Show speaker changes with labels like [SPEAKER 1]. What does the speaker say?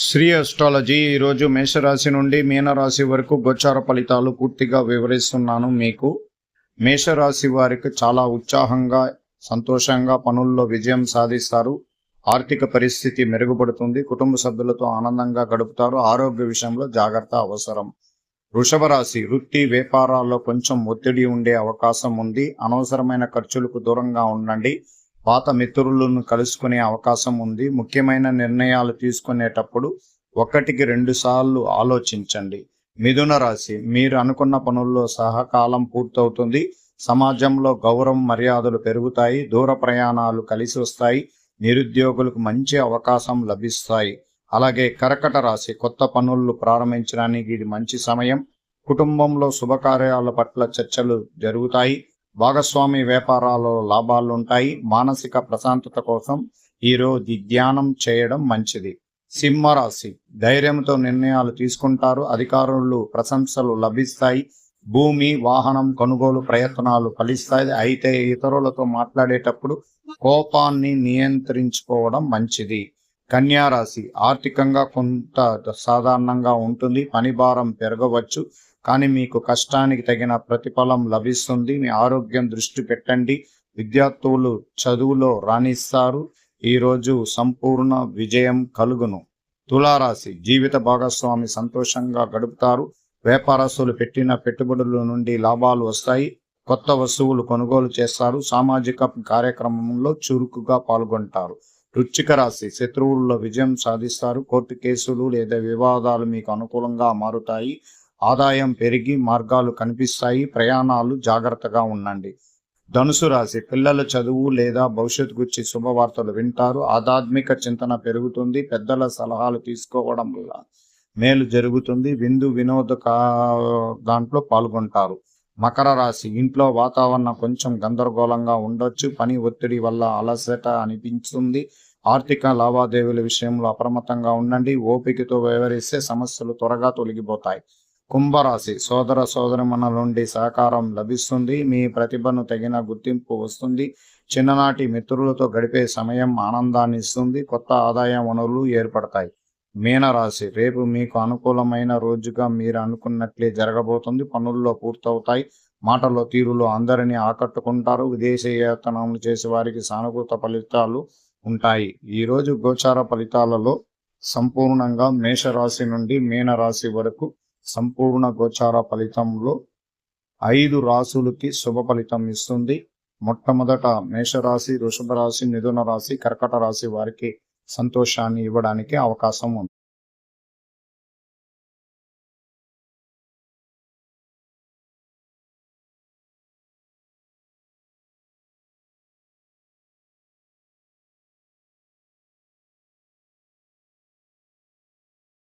[SPEAKER 1] Shri astrology ఈరోజు మేషరాశి నుండి మీనరాశి వరకు గోచార ఫలితాలు పూర్తిగా వివరిస్తున్నాను మీకు. మేషరాశి వారికి చాలా ఉత్సాహంగా సంతోషంగా పనుల్లో విజయం సాధిస్తారు. ఆర్థిక పరిస్థితి మెరుగుపడుతుంది. కుటుంబ సభ్యులతో ఆనందంగా గడుపుతారు. ఆరోగ్య విషయంలో జాగ్రత్త అవసరం. వృషభ రాశి వృత్తి వ్యాపారాల్లో కొంచెం ఒత్తిడి ఉండే అవకాశం ఉంది. అనవసరమైన ఖర్చులకు దూరంగా ఉండండి. పాత మిత్రులను కలుసుకునే అవకాశం ఉంది. ముఖ్యమైన నిర్ణయాలు తీసుకునేటప్పుడు ఒకటికి రెండు సార్లు ఆలోచించండి. మిథున రాశి మీరు అనుకున్న పనుల్లో సహకాలం పూర్తవుతుంది. సమాజంలో గౌరవం మర్యాదలు పెరుగుతాయి. దూర ప్రయాణాలు కలిసి వస్తాయి. నిరుద్యోగులకు మంచి అవకాశం లభిస్తాయి. అలాగే కర్కట రాశి కొత్త పనులు ప్రారంభించడానికి ఇది మంచి సమయం. కుటుంబంలో శుభకార్యాల పట్ల చర్చలు జరుగుతాయి. భాగస్వామి వ్యాపారాలలో లాభాలు ఉంటాయి. మానసిక ప్రశాంతత కోసం ఈరోజు ధ్యానం చేయడం మంచిది. సింహరాశి ధైర్యంతో నిర్ణయాలు తీసుకుంటారు. అధికారులు ప్రశంసలు లభిస్తాయి. భూమి వాహనం కొనుగోలు ప్రయత్నాలు ఫలిస్తాయి. అయితే ఇతరులతో మాట్లాడేటప్పుడు కోపాన్ని నియంత్రించుకోవడం మంచిది. కన్యారాశి ఆర్థికంగా కొంత సాధారణంగా ఉంటుంది. పని భారం పెరగవచ్చు. కానీ మీకు కష్టానికి తగిన ప్రతిఫలం లభిస్తుంది. మీ ఆరోగ్యం దృష్టి పెట్టండి. విద్యార్థులు చదువులో రాణిస్తారు. ఈరోజు సంపూర్ణ విజయం కలుగును. తులారాశి జీవిత భాగస్వామి సంతోషంగా గడుపుతారు. వ్యాపారస్తులు పెట్టిన పెట్టుబడుల నుండి లాభాలు వస్తాయి. కొత్త వస్తువులు కొనుగోలు చేస్తారు. సామాజిక కార్యక్రమంలో చురుకుగా పాల్గొంటారు. వృచ్చిక రాశి శత్రువుల్లో విజయం సాధిస్తారు. కోర్టు కేసులు లేదా వివాదాలు మీకు అనుకూలంగా మారుతాయి. ఆదాయం పెరిగి మార్గాలు కనిపిస్తాయి ప్రయాణాలు జాగ్రత్తగా ఉండండి. ధనుసు రాశి పిల్లల చదువు లేదా భవిష్యత్తు గురించి శుభవార్తలు వింటారు. ఆధ్యాత్మిక చింతన పెరుగుతుంది. పెద్దల సలహాలు తీసుకోవడం వల్ల మేలు జరుగుతుంది. విందు వినోద కా- దాంట్లో పాల్గొంటారు. మకర రాశి ఇంట్లో వాతావరణం కొంచెం గందరగోళంగా ఉండొచ్చు. పని ఒత్తిడి వల్ల అలసట అనిపిస్తుంది ఆర్థిక లావాదేవీల విషయంలో అప్రమత్తంగా ఉండండి. ఓపికతో వ్యవహరిస్తే సమస్యలు త్వరగా తొలగిపోతాయి. కుంభరాశి సోదర సోదరిమణుల నుండి సహకారం లభిస్తుంది. మీ ప్రతిభను తగిన గుర్తింపు వస్తుంది. చిన్ననాటి మిత్రులతో గడిపే సమయం ఆనందాన్ని ఇస్తుంది. కొత్త ఆదాయ వనరులు ఏర్పడతాయి. మీనరాశి రేపు మీకు అనుకూలమైన రోజుగా మీరు అనుకున్నట్లే జరగబోతుంది. పనుల్లో పూర్తవుతాయి. మాటల్లో తీరులో అందరినీ ఆకట్టుకుంటారు. విదేశీయతనాలు చేసే వారికి సానుకూల ఫలితాలు ఉంటాయి. ఈరోజు గోచార ఫలితాలలో సంపూర్ణంగా మేషరాశి నుండి మీనరాశి వరకు సంపూర్ణ గోచార ఫలితంలో ఐదు రాసులకి శుభ ఫలితం ఇస్తుంది. మొట్టమొదట మేషరాశి వృషభ రాశి మిథున రాశి కర్కట రాశి వారికి సంతోషాన్ని ఇవ్వడానికి అవకాశం ఉంది.